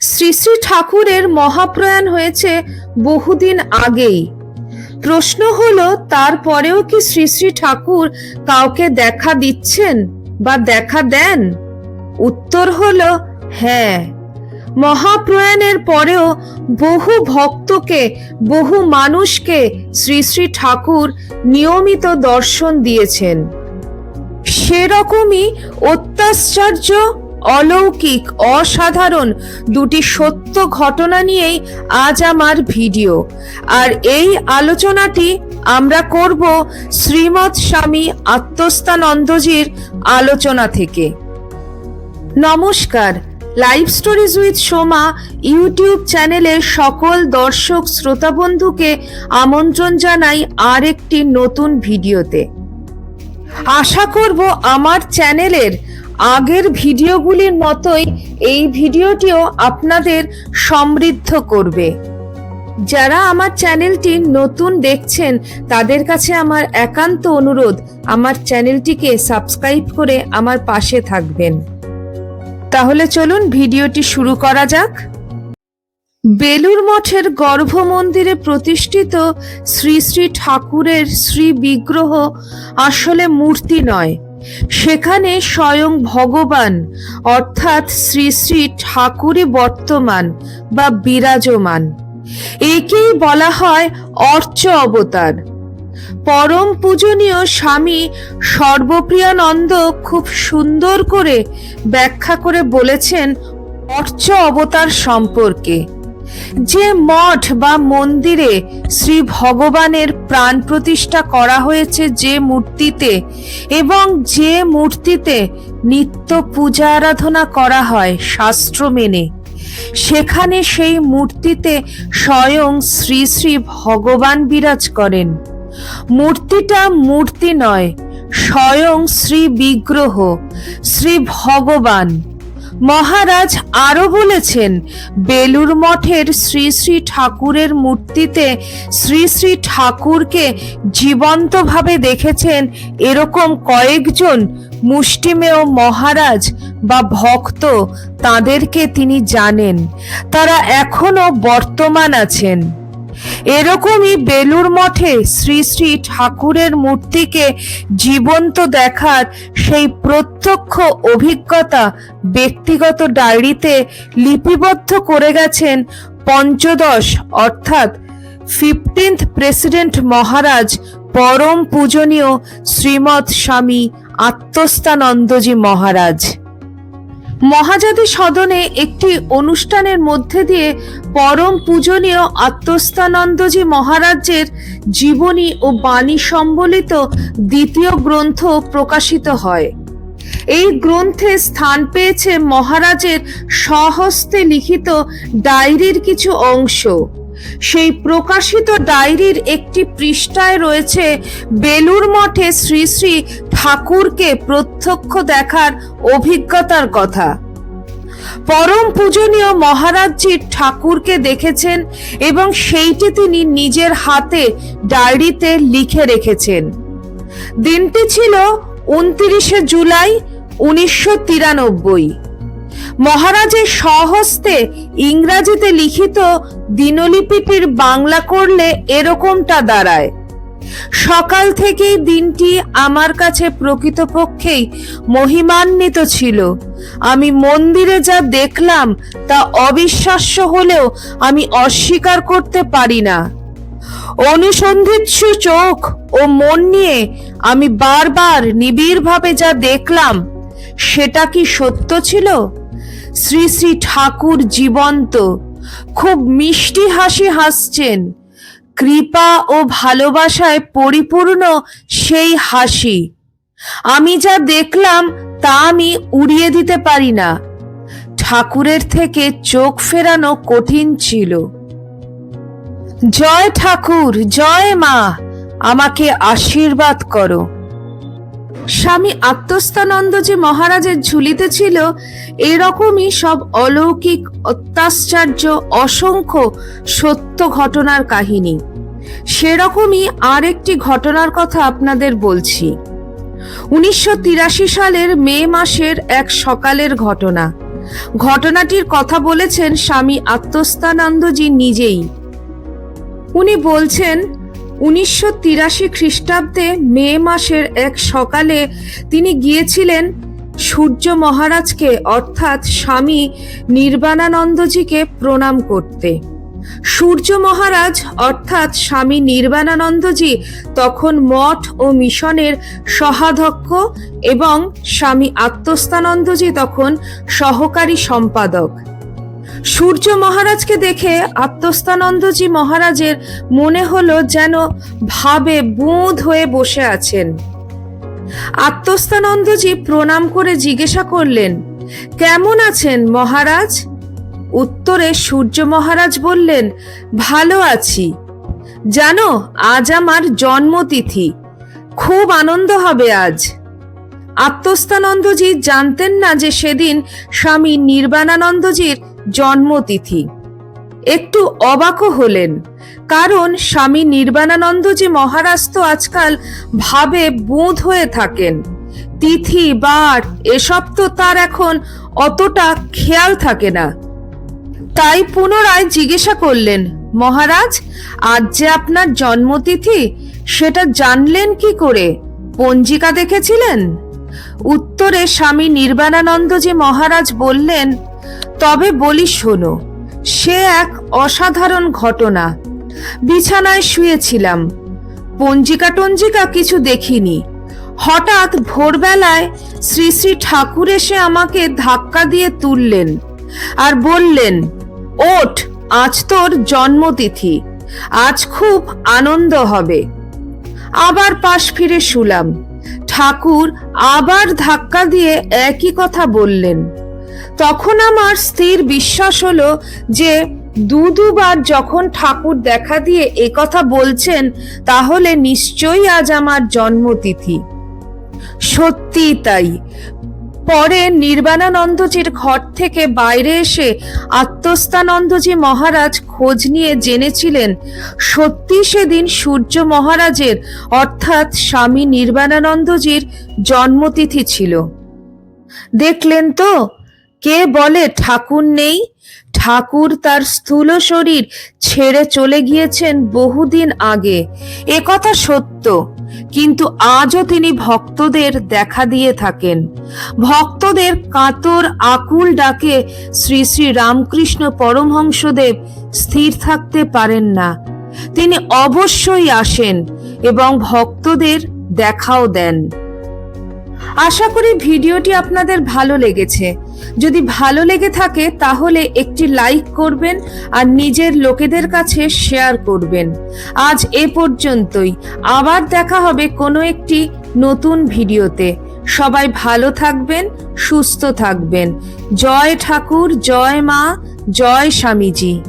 শ্রী শ্রী ঠাকুরের মহাপ্রয়াণ হয়েছে বহুদিন আগেই। প্রশ্ন হলো, তারপরেও কি শ্রী শ্রী ঠাকুর কাউকে দেখা দিচ্ছেন বা দেখা দেন? উত্তর হলো হ্যাঁ। মহাপ্রয়াণের পরেও বহু ভক্তকে, বহু মানুষকে শ্রী শ্রী ঠাকুর নিয়মিত দর্শন দিয়েছেন। সেরকমই অত্যাশ্চর্য অলৌকিক, অসাধারণ দুটি সত্য ঘটনা নিয়েই আজ আমার ভিডিও। আর এই আলোচনাটি আমরা করব শ্রীমৎ স্বামী আত্মস্থানন্দজির আলোচনা থেকে। নমস্কার live stories with Soma YouTube চ্যানেলে সকল দর্শক শ্রোতা বন্ধুকে আমন্ত্রণ জানাই আর একটি নতুন ভিডিওতে। আশা করব আমার চ্যানেলের আগের ভিডিওগুলির মতোই এই ভিডিওটিও আপনাদের সমৃদ্ধ করবে। যারা আমার চ্যানেলটি নতুন দেখছেন, তাদের কাছে আমার একান্ত অনুরোধ, আমার চ্যানেলটিকে সাবস্ক্রাইব করে আমার পাশে থাকবেন। তাহলে চলুন ভিডিওটি শুরু করা যাক। বেলুর মঠের গর্ভ মন্দিরে প্রতিষ্ঠিত শ্রী শ্রী ঠাকুরের শ্রী বিগ্রহ আসলে মূর্তি নয় সেখানে স্বয়ং ভগবান, অর্থাৎ শ্রী শ্রী ঠাকুরই বর্তমান বা বিরাজমান। একেই বলা হয় অর্চ অবতার। পরম পূজনীয় স্বামী সর্বপ্রিয়ানন্দ খুব সুন্দর করে ব্যাখ্যা করে বলেছেন অর্চ অবতার সম্পর্কে। যে মঠ বা মন্দিরে শ্রী ভগবানের প্রাণ প্রতিষ্ঠা করা হয়েছে যে মূর্তিতে এবং যে মূর্তিতে নিত্য পূজা আরাধনা করা হয় শাস্ত্র মেনে, সেখানে সেই মূর্তিতে স্বয়ং শ্রী শ্রী ভগবান বিরাজ করেন। মূর্তিটা মূর্তি নয়, স্বয়ং শ্রী বিগ্রহ, শ্রী ভগবান। মহারাজ আরও বলেছেন বেলুর মঠের শ্রী শ্রী ঠাকুরের মূর্তিতে শ্রী শ্রী ঠাকুরকে জীবন্তভাবে দেখেছেন এরকম কয়েকজন মুষ্টিমেয় মহারাজ বা ভক্ত তাদেরকে তিনি জানেন। তারা এখনও বর্তমান আছেন। এরকমই বেলুর মঠে শ্রী শ্রী ঠাকুরের মূর্তিকে জীবন্ত দেখার সেই প্রত্যক্ষ অভিজ্ঞতা ব্যক্তিগত ডায়েরিতে লিপিবদ্ধ করে গেছেন পঞ্চদশ, অর্থাৎ ফিফটিন্থ প্রেসিডেন্ট মহারাজ পরম পূজনীয় শ্রীমৎ স্বামী আত্মস্থানন্দজি মহারাজ। মহাজাতি সদনে একটি অনুষ্ঠানের মধ্যে দিয়ে পরম পূজনীয় আত্মস্থানন্দজি মহারাজ্যের জীবনী ও বাণী সম্বলিত দ্বিতীয় গ্রন্থ প্রকাশিত হয়। এই গ্রন্থে স্থান পেয়েছে মহারাজের স্বহস্তে লিখিত ডায়েরির কিছু অংশ। সেই প্রকাশিত ডায়েরির একটি পৃষ্ঠায় রয়েছে বেলুর মঠে শ্রী শ্রী ঠাকুরকে প্রত্যক্ষ দেখার অভিজ্ঞতার কথা। পরম পূজনীয় মহারাজজি ঠাকুরকে দেখেছেন এবং সেইটি তিনি নিজের হাতে ডায়েরিতে লিখে রেখেছেন। দিনটি ছিল উনত্রিশে জুলাই উনিশশো তিরানব্বই। মহারাজের স্বহস্তে ইংরাজিতে লিখিত দিনলিপিটির বাংলা করলে এরকমটা দাঁড়ায়। সকাল থেকেই দিনটি আমার কাছে প্রকৃতপক্ষেই মহিমান্বিত ছিল। আমি মন্দিরে যা দেখলাম তা অবিশ্বাস্য হলেও আমি অস্বীকার করতে পারি না। অনুসন্ধিৎসু চোখ ও মন নিয়ে আমি বারবার নিবিড়ভাবে যা দেখলাম, সেটা কি সত্য ছিল? শ্রী শ্রী ঠাকুর জীবন্ত। খুব মিষ্টি হাসি হাসছেন। কৃপা ও ভালোবাসায় পরিপূর্ণ সেই হাসি। আমি যা দেখলাম তা আমি উড়িয়ে দিতে পারি না। ঠাকুরের থেকে চোখ ফেরানো কঠিন ছিল। জয় ঠাকুর, জয় মা, আমাকে আশীর্বাদ করো। স্বামী আত্মস্থানন্দ যে মহারাজের ঝুলিতে ছিল, এরকমই সব অলৌকিক অত্যাশ্চর্য, অসংখ্য সত্য ঘটনার কাহিনী। সেরকমই আর একটি ঘটনার কথা আপনাদের বলছি। উনিশশো তিরাশি সালের মে মাসের এক সকালের ঘটনা। ঘটনাটির কথা বলেছেন স্বামী আত্মস্থানন্দজি নিজেই। উনি বলছেন উনিশশো তিরাশি খ্রিস্টাব্দে মে মাসের এক সকালে তিনি গিয়েছিলেন সূর্য মহারাজকে, অর্থাৎ স্বামী নির্বাণানন্দজিকে প্রণাম করতে। সূর্য মহারাজ, অর্থাৎ স্বামী নির্বাণানন্দজি, তখন মঠ ও মিশনের সহাধ্যক্ষ এবং স্বামী আত্মস্থানন্দজি তখন সহকারী সম্পাদক। সূর্য মহারাজকে দেখে আত্মস্থানন্দজি মহারাজের মনে হলো যেন ভাবে বুঁদ হয়ে বসে আছেন। আত্মস্থানন্দজি প্রণাম করে জিজ্ঞাসা করলেন, কেমন আছেন মহারাজ? উত্তরে সূর্য মহারাজ বললেন, ভালো আছি। জানো, আজ আমার জন্মতিথি। খুব আনন্দ হবে আজ। আত্মস্থানন্দজি জানতেন না যে সেদিন স্বামী নির্বাণানন্দজির জন্মতিথি। একটু অবাকও হলেন, কারণ স্বামী নির্বাণানন্দজি মহারাজ তো আজকাল ভাবে বুঁদ হয়ে থাকেন, তিথি, বার, এসব তো তার এখন অতটা খেয়াল থাকে না। তাই পুনরায় জিজ্ঞাসা করলেন, মহারাজ, আজ যে আপনার জন্মতিথি, সেটা জানলেন কি করে? পঞ্জিকা দেখেছিলেন? উত্তরে স্বামী নির্বাণানন্দজি মহারাজ বললেন তবে বলি শোনো, সে এক অসাধারণ ঘটনা। বিছানায় শুয়েছিলাম। পঞ্জিকা টঞ্জিকা কিছু দেখিনি। হঠাৎ ভোরবেলায় শ্রী শ্রী ঠাকুর এসে আমাকে ধাক্কা দিয়ে তুললেন আর বললেন, ওঠ, আজ তোর জন্মতিথি। আজ খুব আনন্দ হবে। আবার পাশ ফিরে শুলাম। ঠাকুর আবার ধাক্কা দিয়ে একই কথা বললেন। তখন আমার স্থির বিশ্বাস হলো যে দু দুবার যখন ঠাকুর দেখা দিয়ে কথা বলছেন, তাহলে নিশ্চয়ই আজ আমার জন্মতিথি। সত্যি তাই। পরে নির্বাণানন্দজির ঘর থেকে বাইরে এসে আত্মস্থানন্দজি মহারাজ খোঁজ নিয়ে জেনেছিলেন, সত্যি সেদিন সূর্য মহারাজের, অর্থাৎ স্বামী নির্বাণানন্দজির জন্মতিথি ছিল। দেখলেন তো? কে বলে ঠাকুর নেই? ঠাকুর তার স্থূল শরীর ছেড়ে চলে গিয়েছেন বহুদিন আগে। এ কথা সত্য, কিন্তু আজও তিনি ভক্তদের দেখা দিয়ে থাকেন। ভক্তদের কাতর আকুল ডাকে শ্রী শ্রী রামকৃষ্ণ পরমহংসদেব স্থির থাকতে পারেন না। তিনি অবশ্যই আসেন এবং ভক্তদের দেখাও দেন। আশা করি ভিডিওটি আপনাদের ভালো লেগেছে। যদি ভালো লেগে থাকে, তাহলে একটি লাইক করবেন আর নিজের লোকেদের কাছে শেয়ার করবেন। আজ এ পর্যন্তই। আবার দেখা হবে কোনো একটি নতুন ভিডিওতে। সবাই ভালো থাকবেন, সুস্থ থাকবেন। জয় ঠাকুর, জয় মা, জয় স্বামীজি।